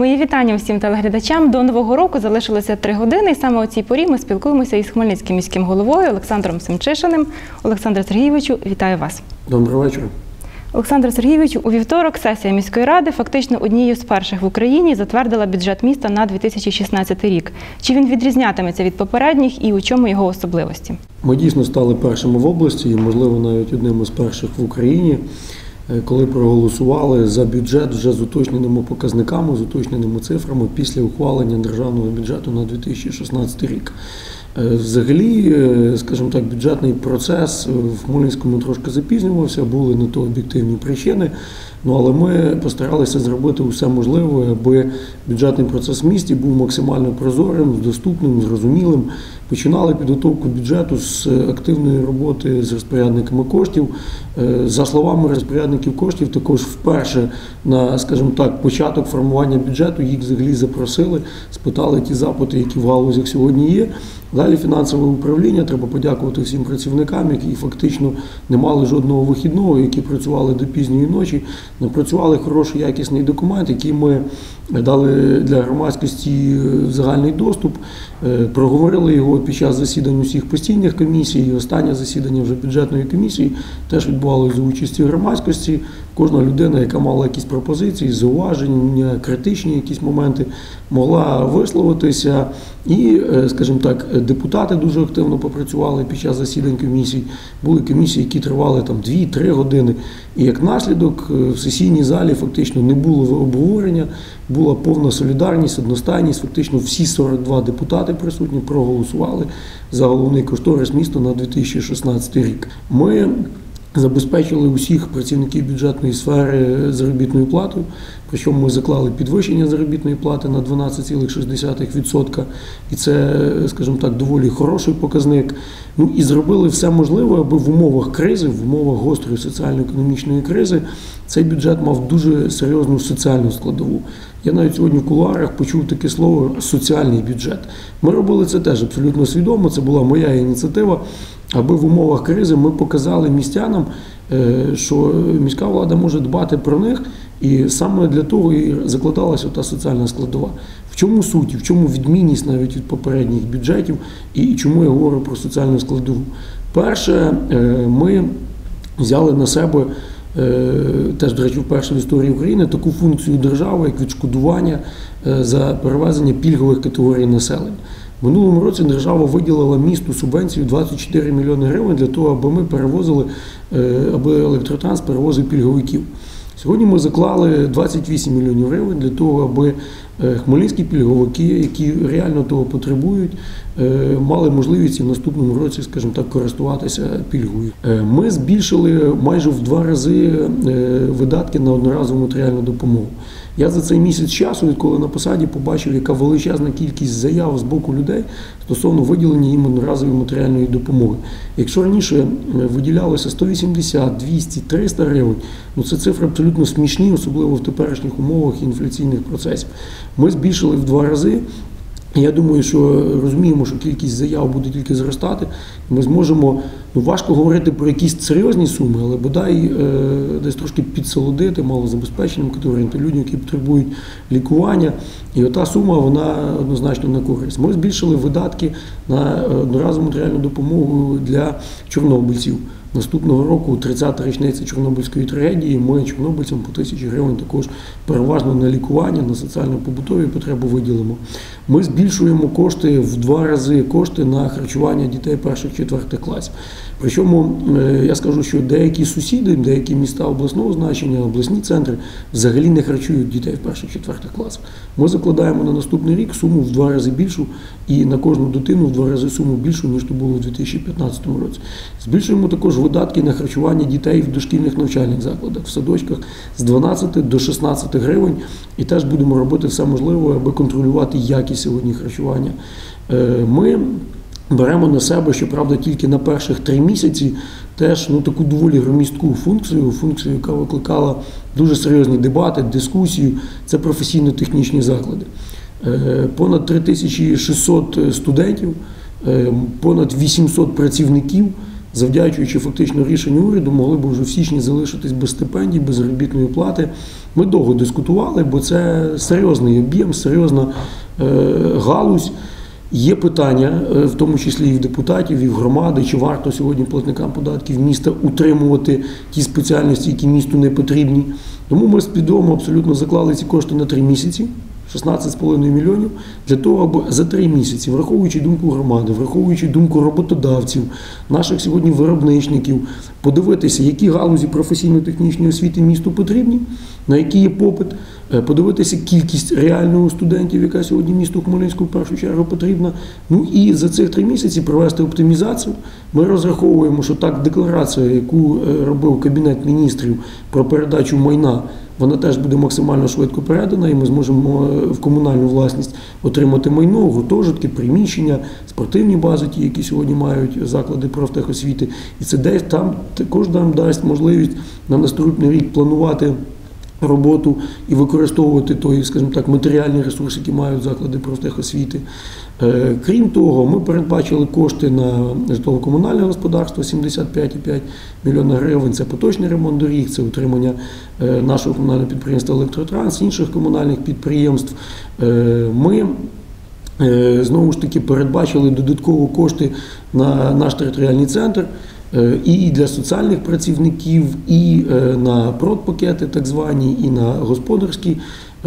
Мої вітання усім телеглядачам. До нового року залишилося три години, і саме у цій порі ми спілкуємося із Хмельницьким міським головою Олександром Семчишиним. Олександре Сергійовичу, вітаю вас. Доброго вечора. Олександр Сергійович, у вівторок сесія міської ради фактично однією з перших в Україні затвердила бюджет міста на 2016 рік. Чи він відрізнятиметься від попередніх і у чому його особливості? Ми дійсно стали першими в області, і, можливо, навіть одним із перших в Україні, коли проголосували за бюджет вже з уточненими показниками, з уточненими цифрами після ухвалення державного бюджету на 2016 рік. Е, Взагалі, е, скажімо так, бюджетний процес в Хмельницькому трошки запізнювався, були не то об'єктивні причини. Ну але ми постаралися зробити все можливе, аби бюджетний процес в місті був максимально прозорим, доступним, зрозумілим. Починали підготовку бюджету з активної роботи з розпорядниками коштів. Е, За словами розпорядників коштів, також вперше на, скажімо так, початок формування бюджету їх взагалі запросили, спитали ті запити, які в галузях сьогодні є. Далі фінансове управління треба подякувати всім працівникам, які фактично не мали жодного вихідного, які працювали до пізньої ночі, напрацювали хороший якісний документ, який ми дали для громадськості загальний доступ. Е, Проговорили його під час засідань усіх постійних комісій. І Останнє засідання вже бюджетної комісії теж відбувалося за участі громадськості. Кожна людина, яка мала якісь пропозиції, зауваження, критичні якісь моменти, могла висловитися. І, е, скажімо так, депутати дуже активно попрацювали під час засідань комісій. Були комісії, які тривали там 2-3 години. І як наслідок е, в сесійній залі фактично не було обговорення, була повна солідарність, одностайність. Фактично всі 42 депутати присутні проголосували за головний кошторис міста на 2016 рік. Ми забезпечили усіх працівників бюджетної сфери заробітною платою. Причому ми заклали підвищення заробітної плати на 12,6%. І це, скажімо так, доволі хороший показник. Ну і зробили все можливе, аби в умовах кризи, в умовах гострої соціально-економічної кризи, цей бюджет мав дуже серйозну соціальну складову. Я навіть сьогодні в кулуарах почув таке слово соціальний бюджет. Ми робили це теж абсолютно свідомо. Це була моя ініціатива, аби в умовах кризи ми показали містянам, е, що міська влада може дбати про них. І саме для того і закладалася та соціальна складова. В чому суть, в чому відмінність навіть від попередніх бюджетів, і чому я говорю про соціальну складову? Перше, е, ми взяли на себе. е, Теж, до речі, вперше в історії України таку функцію держави, як відшкодування за перевезення пільгових категорій населення. Минулому році держава виділила місту субвенцію 24 мільйони гривень для того, аби ми перевозили, е, аби електротранс перевозив пільговиків. Сьогодні ми заклали 28 мільйонів гривень для того, аби хмельницькі пільговики, які реально того потребують, е, мали можливість в наступному році, скажімо так, користуватися пільгою. Е, Ми збільшили майже в два рази е, видатки на одноразову матеріальну допомогу. Я за цей місяць часу, відколи на посаді, побачив, яка величезна кількість заяв з боку людей стосовно виділення їм одноразової матеріальної допомоги. Якщо раніше е, виділялося 180, 200, 300 гривень, ну це цифри абсолютно смішні, особливо в теперішніх умовах інфляційних процесів. Ми збільшили в два рази. Я думаю, що розуміємо, що кількість заяв буде тільки зростати. Ми зможемо, ну важко говорити про якісь серйозні суми, але бодай е, десь трошки підсолодити малозабезпеченим категоріям та людям, які потребують лікування. І ота сума вона однозначно на користь. Ми збільшили видатки на одноразову матеріальну допомогу для чорнобильців. Наступного року, 30-та річниця Чорнобильської трагедії, ми чорнобильцям по тисячі гривень також переважно на лікування, на соціально-побутові потреби виділимо. Ми збільшуємо кошти в два рази кошти на харчування дітей перших четвертих класів. Причому е, я скажу, що деякі сусіди, деякі міста обласного значення, обласні центри взагалі не харчують дітей в перших четвертих класах. Ми закладаємо на наступний рік суму в два рази більшу і на кожну дитину в два рази суму більшу, ніж то було у 2015 році. Збільшуємо також видатки на харчування дітей в дошкільних навчальних закладах, в садочках з 12 до 16 гривень. І теж будемо робити все можливе, аби контролювати якість сьогодні харчування. Е, Ми беремо на себе, щоправда, тільки на перших три місяці теж ну, таку доволі громістку функцію, функцію, яка викликала дуже серйозні дебати, дискусію. Це професійно-технічні заклади. Е, Понад 3600 студентів, е, понад 800 працівників завдячуючи фактично рішенню уряду, могли б вже в січні залишитись без стипендій, без заробітної плати. Ми довго дискутували, бо це серйозний об'єм, серйозна е, галузь. Є питання, е, в тому числі і в депутатів, і в громади, чи варто сьогодні платникам податків міста утримувати ті спеціальності, які місту не потрібні. Тому ми свідомо абсолютно заклали ці кошти на три місяці. 16,5 мільйонів для того, аби за три місяці, враховуючи думку громади, враховуючи думку роботодавців, наших сьогодні виробничників, подивитися, які галузі професійно-технічної освіти місту потрібні, на які є попит, подивитися кількість реального студентів, яка сьогодні місту Хмельницького в першу чергу потрібна. Ну і за цих три місяці провести оптимізацію. Ми розраховуємо, що так декларація, яку е, робив Кабінет міністрів про передачу майна. Вона теж буде максимально швидко передана, і ми зможемо е, в комунальну власність отримати майно, гуртожитки, приміщення, спортивні бази, ті, які сьогодні мають заклади профтехосвіти. І це десь там також нам дасть можливість на наступний рік планувати. Роботу і використовувати той, скажімо так, матеріальний ресурс, які мають заклади профтехосвіти. Е, Крім того, ми передбачили кошти на житлово-комунальне господарство 75,5 мільйона гривень. Це поточний ремонт доріг, це утримання е, нашого комунального підприємства Електротранс, інших комунальних підприємств. Е, Ми Знову ж таки, передбачили додатково кошти на наш територіальний центр і для соціальних працівників, і е, на продпакети, так звані, і на господарські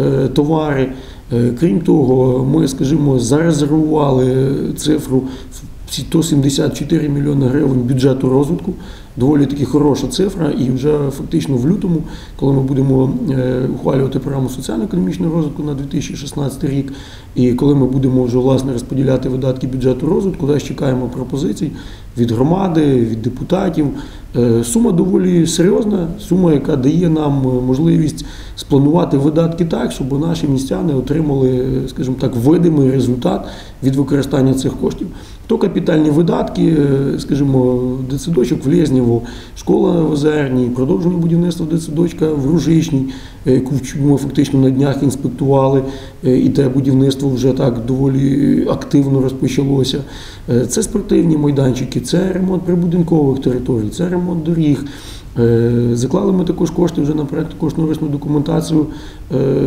е, товари. Е, Крім того, ми, скажімо, зарезервували цифру в 174 мільйони гривень бюджету розвитку. Доволі таки хороша цифра, і вже фактично в лютому, коли ми будемо е, ухвалювати програму соціально-економічного розвитку на 2016 рік, і коли ми будемо вже власне розподіляти видатки бюджету розвитку, теж чекаємо пропозицій від громади, від депутатів. Е, Сума доволі серйозна, сума, яка дає нам можливість спланувати видатки так, щоб наші містяни отримали, скажімо так, видимий результат від використання цих коштів. То капітальні видатки, е, скажімо, дитсадочок в Лєзнєво, школа в Озерній, продовження будівництва дитсадочка в Ружичній, е, яку ми фактично на днях інспектували, е, і те будівництво вже так доволі активно розпочалося. Це спортивні майданчики, це ремонт прибудинкових територій, це ремонт доріг. Заклали ми також кошти вже на проект кошторисну документацію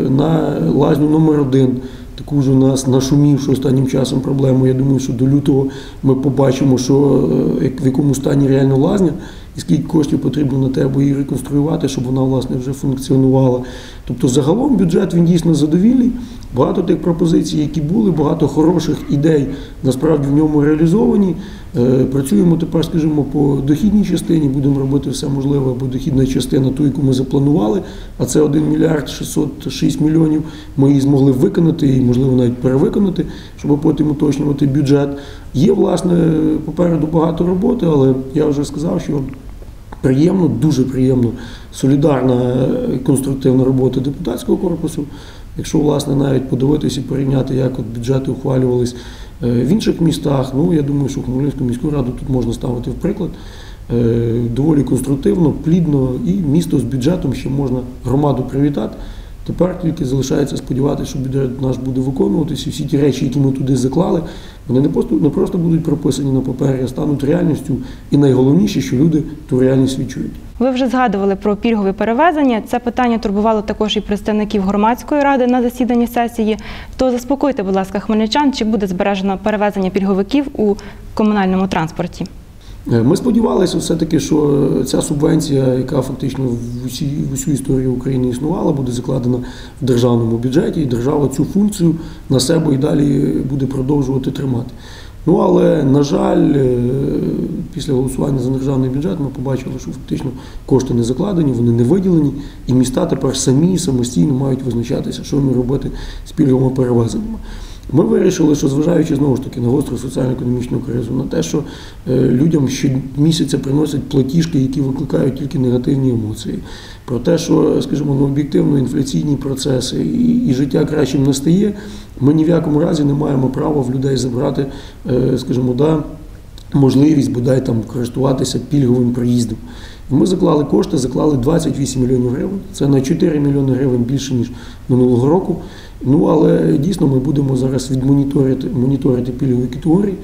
на лазню номер 1 Таку ж у нас нашумівшу останнім часом проблему. Я думаю, що до лютого ми побачимо, що е, в якому стані реально лазня, і скільки коштів потрібно на те, аби її реконструювати, щоб вона власне вже функціонувала. Тобто, загалом бюджет він дійсно задовільний. Багато тих пропозицій, які були, багато хороших ідей насправді в ньому реалізовані. Е, Працюємо тепер, скажімо, по дохідній частині, будемо робити все можливе, аби дохідна частина, ту, яку ми запланували, а це 1 мільярд 606 мільйонів, ми її змогли виконати і, можливо, навіть перевиконати, щоб потім уточнювати бюджет. Є, власне, попереду багато роботи, але я вже сказав, що приємно, дуже приємно, солідарна конструктивна робота депутатського корпусу. Якщо власне навіть подивитися і порівняти, як от бюджети ухвалювались е, в інших містах, ну я думаю, що Хмельницьку міську раду тут можна ставити в приклад. Е, Доволі конструктивно, плідно, і місто з бюджетом ще можна громаду привітати. Тепер тільки залишається сподіватися, що бюджет наш буде виконуватися, і всі ті речі, які ми туди заклали, вони не просто, не просто будуть прописані на папері, а стануть реальністю. І найголовніше, що люди ту реальність відчують. Ви вже згадували про пільгові перевезення. Це питання турбувало також і представників громадської ради на засіданні сесії. То заспокойте, будь ласка, хмельничан, чи буде збережено перевезення пільговиків у комунальному транспорті? Е, Ми сподівалися все-таки, що ця субвенція, яка фактично в усі в усю історію України існувала, буде закладена в державному бюджеті, і держава цю функцію на себе і далі буде продовжувати тримати. Ну але на жаль, е, після голосування за державний бюджет ми побачили, що фактично кошти не закладені, вони не виділені, і міста тепер самі самостійно мають визначатися, що їм робити з пільговими перевезеннями. Ми вирішили, що зважаючи знову ж таки на гостру соціально-економічну кризу, на те, що е, людям щомісяця приносять платіжки, які викликають тільки негативні емоції, про те, що, скажімо, ну, об'єктивно інфляційні процеси і, і життя кращим не стає, ми ні в якому разі не маємо права в людей забрати, е, скажімо, да, можливість бодай там користуватися пільговим проїздом. Ми заклали кошти, заклали 28 мільйонів гривень. Це на 4 мільйони гривень більше ніж минулого року. Ну але дійсно ми будемо зараз відмоніторити моніторити пільгові категорії.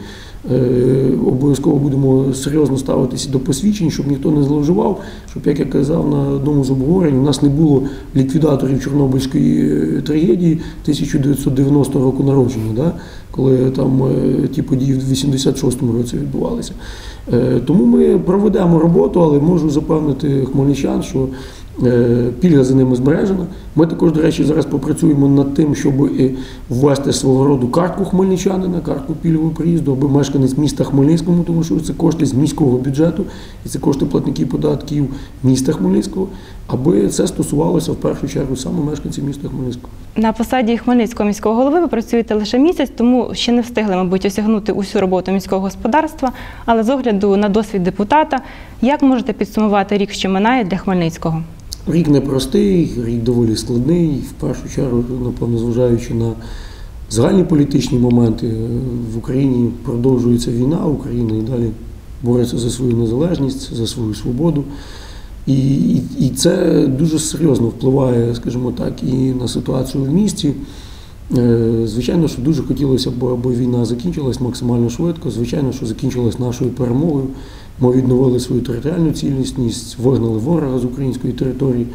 Обов'язково будемо серйозно ставитися до посвідчень, щоб ніхто не зловживав, щоб, як я казав на одному з обговорень, у нас не було ліквідаторів Чорнобильської е, трагедії 1990 року народження, да? коли там е, ті події в 86-му році відбувалися. Е, Тому ми проведемо роботу, але можу запевнити хмельничан, що пільга за ними збережена. Ми також, до речі, зараз попрацюємо над тим, щоб ввести свого роду картку хмельничанина, картку пільгового приїзду, аби мешканець міста Хмельницькому, тому що це кошти з міського бюджету і це кошти платників податків міста Хмельницького, аби це стосувалося в першу чергу саме мешканців міста Хмельницького. На посаді Хмельницького міського голови ви працюєте лише місяць, тому ще не встигли, мабуть, осягнути усю роботу міського господарства. Але з огляду на досвід депутата, як можете підсумувати рік, що минає для Хмельницького? Рік непростий, рік доволі складний. В першу чергу, напевно, зважаючи на загальні політичні моменти, в Україні продовжується війна, Україна і далі бореться за свою незалежність, за свою свободу. І, і, і це дуже серйозно впливає, скажімо так, і на ситуацію в місті. Е, Звичайно, що дуже хотілося б, аби війна закінчилась максимально швидко. Звичайно, що закінчилась нашою перемогою. Ми відновили свою територіальну цілісність, вигнали ворога з української території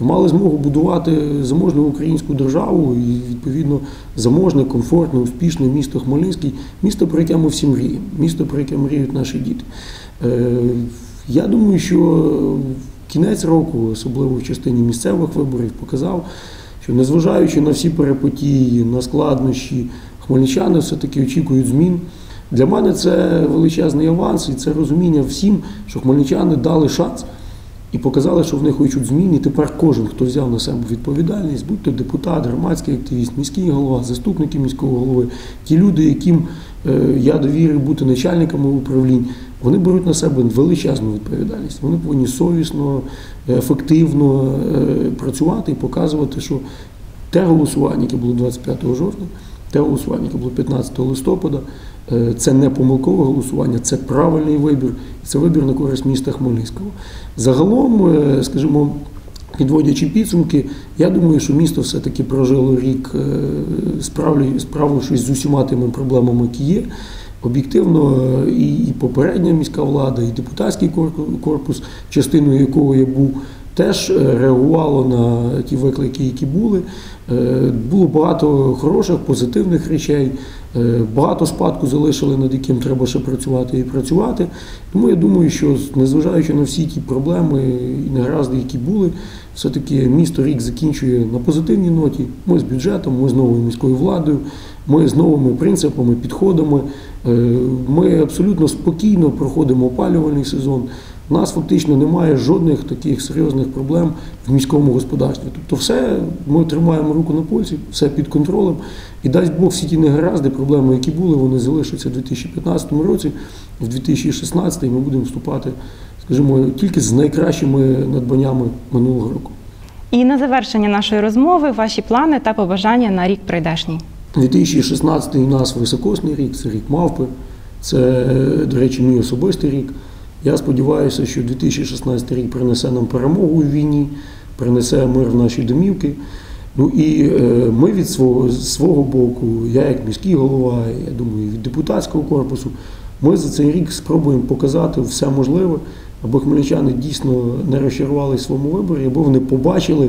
і мали змогу будувати заможну українську державу і відповідно заможне, комфортне, успішне місто Хмельницький, місто, про яке ми всі мріємо, місто, про яке мріють наші діти. Е, Я думаю, що кінець року, особливо в частині місцевих виборів, показав, що незважаючи на всі перипетії, на складнощі, хмельничани все-таки очікують змін. Для мене це величезний аванс, і це розуміння всім, що хмельничани дали шанс і показали, що в них хочуть змін. І тепер кожен, хто взяв на себе відповідальність, будь то депутат, громадський активіст, міський голова, заступники міського голови, ті люди, яким е, я довірив бути начальниками управлінь, вони беруть на себе величезну відповідальність. Вони повинні совісно, ефективно е, працювати і показувати, що те голосування, яке було 25 жовтня, те голосування, яке було 15 листопада, е, це не помилкове голосування, це правильний вибір, це вибір на користь міста Хмельницького. Загалом, е, скажімо, підводячи підсумки, я думаю, що місто все-таки прожило рік, справившись з усіма тими проблемами, які є. Об'єктивно, е, і, попередня міська влада, і депутатський корпус, частиною якого я був, теж е, реагувало на ті виклики, які були. Е, Було багато хороших, позитивних речей, багато спадку залишили, над яким треба ще працювати і працювати. Тому я думаю, що незважаючи на всі ті проблеми і негаразди, які були, все-таки місто рік закінчує на позитивній ноті. Ми з бюджетом, ми з новою міською владою, ми з новими принципами, підходами. Е, Ми абсолютно спокійно проходимо опалювальний сезон. У нас фактично немає жодних таких серйозних проблем в міському господарстві. Тобто, все ми тримаємо руку на пульсі, все під контролем. І дасть Бог всі ті негаразди, проблеми, які були, вони залишаться в 2015 році, в 2016 ми будемо вступати, скажімо, тільки з найкращими надбаннями минулого року. І на завершення нашої розмови ваші плани та побажання на рік прийдешній. 2016 у нас високосний рік, це рік мавпи. Це, до речі, мій особистий рік. Я сподіваюся, що 2016 рік принесе нам перемогу у війні, принесе мир в наші домівки. Ну і е, ми від свого, свого боку, я як міський голова, я думаю, від депутатського корпусу, ми за цей рік спробуємо показати все можливе, аби хмельничани дійсно не розчарували в своєму виборі, аби вони побачили,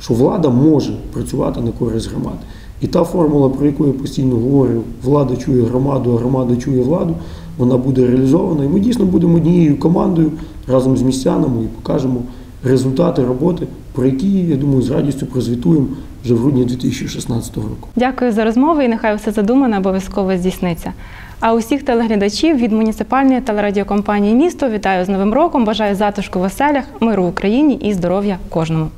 що влада може працювати на користь громади. І та формула, про яку я постійно говорю, влада чує громаду, а громада чує владу, вона буде реалізована. І ми дійсно будемо однією командою разом з містянами і покажемо результати роботи, про які, я думаю, з радістю прозвітуємо вже в грудні 2016 року. Дякую за розмову і нехай все задумане обов'язково здійсниться. А усіх телеглядачів від муніципальної телерадіокомпанії Місто вітаю з Новим роком. Бажаю затишку в оселях, миру в Україні і здоров'я кожному.